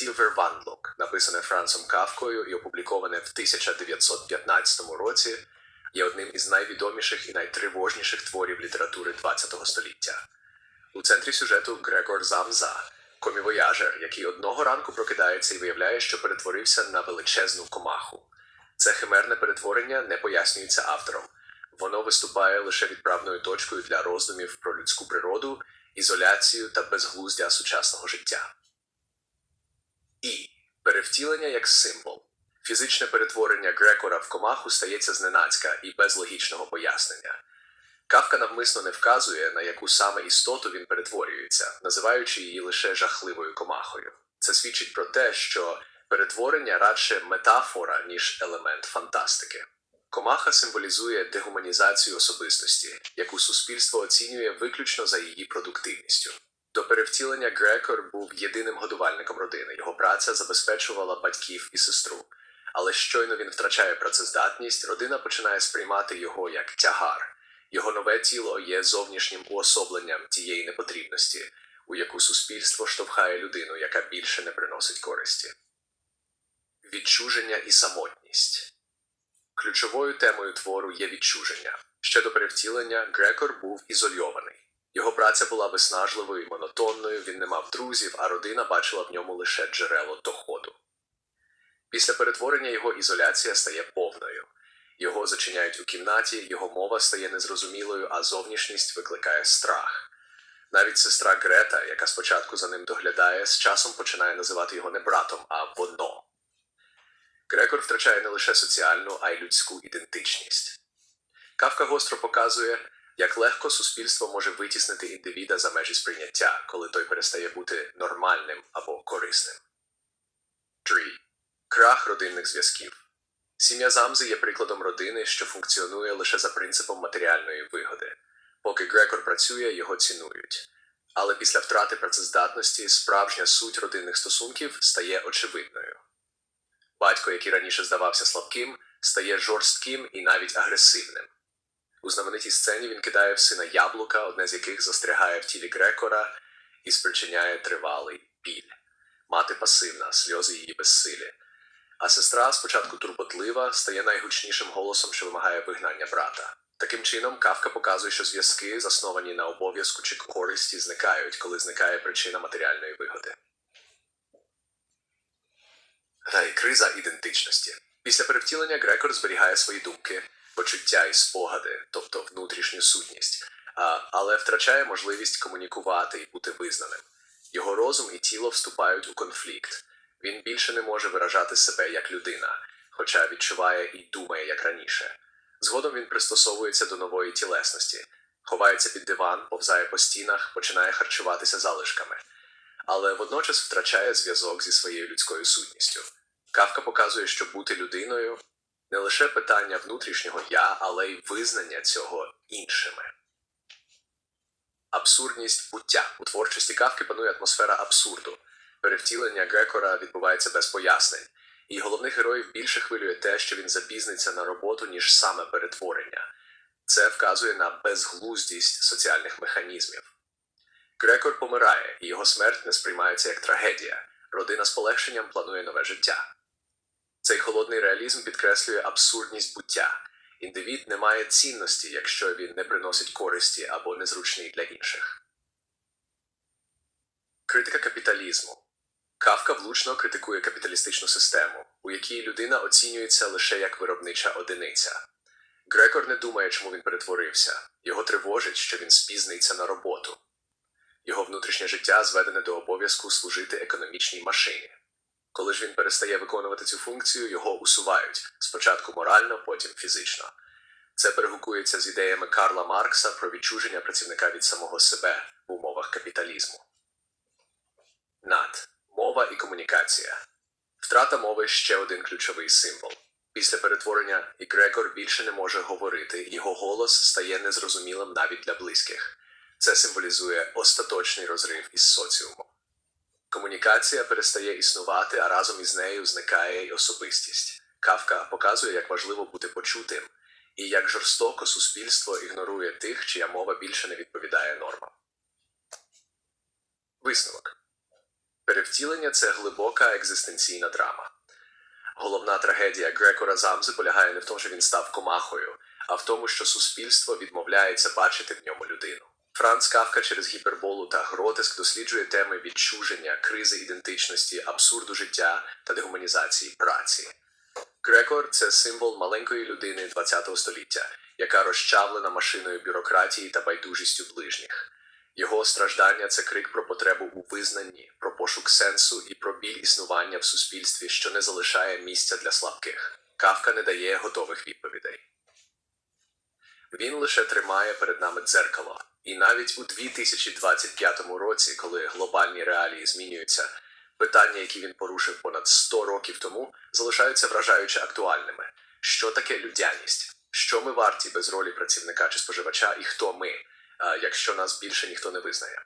Тілвер Ванлок, написане Францом Кавкою і опубліковане в 1915 році, є одним із найвідоміших і найтривожніших творів літератури ХХ століття. У центрі сюжету Грегор Замза, комівояжер, який одного ранку прокидається і виявляє, що перетворився на величезну комаху. Це химерне перетворення не пояснюється автором. Воно виступає лише відправною точкою для роздумів про людську природу, ізоляцію та безглуздя сучасного життя. І перевтілення як символ. Фізичне перетворення Грекора в комаху стається зненацька і без логічного пояснення. Кавка навмисно не вказує, на яку саме істоту він перетворюється, називаючи її лише жахливою комахою. Це свідчить про те, що перетворення радше метафора, ніж елемент фантастики. Комаха символізує дегуманізацію особистості, яку суспільство оцінює виключно за її продуктивністю. До перевтілення Грекор був єдиним годувальником родини. Його праця забезпечувала батьків і сестру. Але щойно він втрачає працездатність, родина починає сприймати його як тягар. Його нове тіло є зовнішнім уособленням тієї непотрібності, у яку суспільство штовхає людину, яка більше не приносить користі. Відчуження і самотність. Ключовою темою твору є відчуження. Ще до перевтілення Грекор був ізольований. Його праця була виснажливою і монотонною, він не мав друзів, а родина бачила в ньому лише джерело доходу. Після перетворення його ізоляція стає повною. Його зачиняють у кімнаті, його мова стає незрозумілою, а зовнішність викликає страх. Навіть сестра Грета, яка спочатку за ним доглядає, з часом починає називати його не братом, а воно. Грекор втрачає не лише соціальну, а й людську ідентичність. Кавка гостро показує, як легко суспільство може витіснити індивіда за межі сприйняття, коли той перестає бути нормальним або корисним. 3. Крах родинних зв'язків. Сім'я Замзи є прикладом родини, що функціонує лише за принципом матеріальної вигоди. Поки Грекор працює, його цінують. Але після втрати працездатності справжня суть родинних стосунків стає очевидною. Батько, який раніше здавався слабким, стає жорстким і навіть агресивним. У знаменитій сцені він кидає в сина яблука, одне з яких застрягає в тілі Грекора і спричиняє тривалий біль. Мати пасивна, сльози її безсилі. А сестра, спочатку турботлива, стає найгучнішим голосом, що вимагає вигнання брата. Таким чином, Кавка показує, що зв'язки, засновані на обов'язку чи користі, зникають, коли зникає причина матеріальної вигоди. Та й криза ідентичності. Після перевтілення Грекор зберігає свої думки, почуття і спогади, тобто внутрішню сутність, а, але втрачає можливість комунікувати і бути визнаним. Його розум і тіло вступають у конфлікт. Він більше не може виражати себе як людина, хоча відчуває і думає як раніше. Згодом він пристосовується до нової тілесності, ховається під диван, повзає по стінах, починає харчуватися залишками, але водночас втрачає зв'язок зі своєю людською сутністю. Кавка показує, що бути людиною не лише питання внутрішнього я, але й визнання цього іншими. Абсурдність буття у творчості кавки панує атмосфера абсурду. Перевтілення Грекора відбувається без пояснень, і головних героїв більше хвилює те, що він запізниться на роботу, ніж саме перетворення. Це вказує на безглуздість соціальних механізмів. Грекор помирає, і його смерть не сприймається як трагедія. Родина з полегшенням планує нове життя. Цей холодний реалізм підкреслює абсурдність буття. Індивід не має цінності, якщо він не приносить користі або незручний для інших. Критика капіталізму. Кавка влучно критикує капіталістичну систему, у якій людина оцінюється лише як виробнича одиниця. Грекор не думає, чому він перетворився. Його тривожить, що він спізниться на роботу. Його внутрішнє життя зведене до обов'язку служити економічній машині. Коли ж він перестає виконувати цю функцію, його усувають спочатку морально, потім фізично. Це перегукується з ідеями Карла Маркса про відчуження працівника від самого себе в умовах капіталізму. Над мова і комунікація. Втрата мови ще один ключовий символ. Після перетворення і Грегор більше не може говорити, його голос стає незрозумілим навіть для близьких. Це символізує остаточний розрив із соціумом. Комунікація перестає існувати, а разом із нею зникає й особистість. Кавка показує, як важливо бути почутим, і як жорстоко суспільство ігнорує тих, чия мова більше не відповідає нормам. Висновок. Перевтілення це глибока екзистенційна драма. Головна трагедія Грекора Замзи полягає не в тому, що він став комахою, а в тому, що суспільство відмовляється бачити в ньому людину. Франц Кавка через гіперболу та гротеск досліджує теми відчуження, кризи ідентичності, абсурду життя та дегуманізації праці. Грекор це символ маленької людини ХХ століття, яка розчавлена машиною бюрократії та байдужістю ближніх. Його страждання це крик про потребу у визнанні, про пошук сенсу і про біль існування в суспільстві, що не залишає місця для слабких. Кавка не дає готових відповідей. Він лише тримає перед нами дзеркало. І навіть у 2025 році, коли глобальні реалії змінюються, питання, які він порушив понад 100 років тому, залишаються вражаюче актуальними. Що таке людяність? Що ми варті без ролі працівника чи споживача, і хто ми, якщо нас більше ніхто не визнає?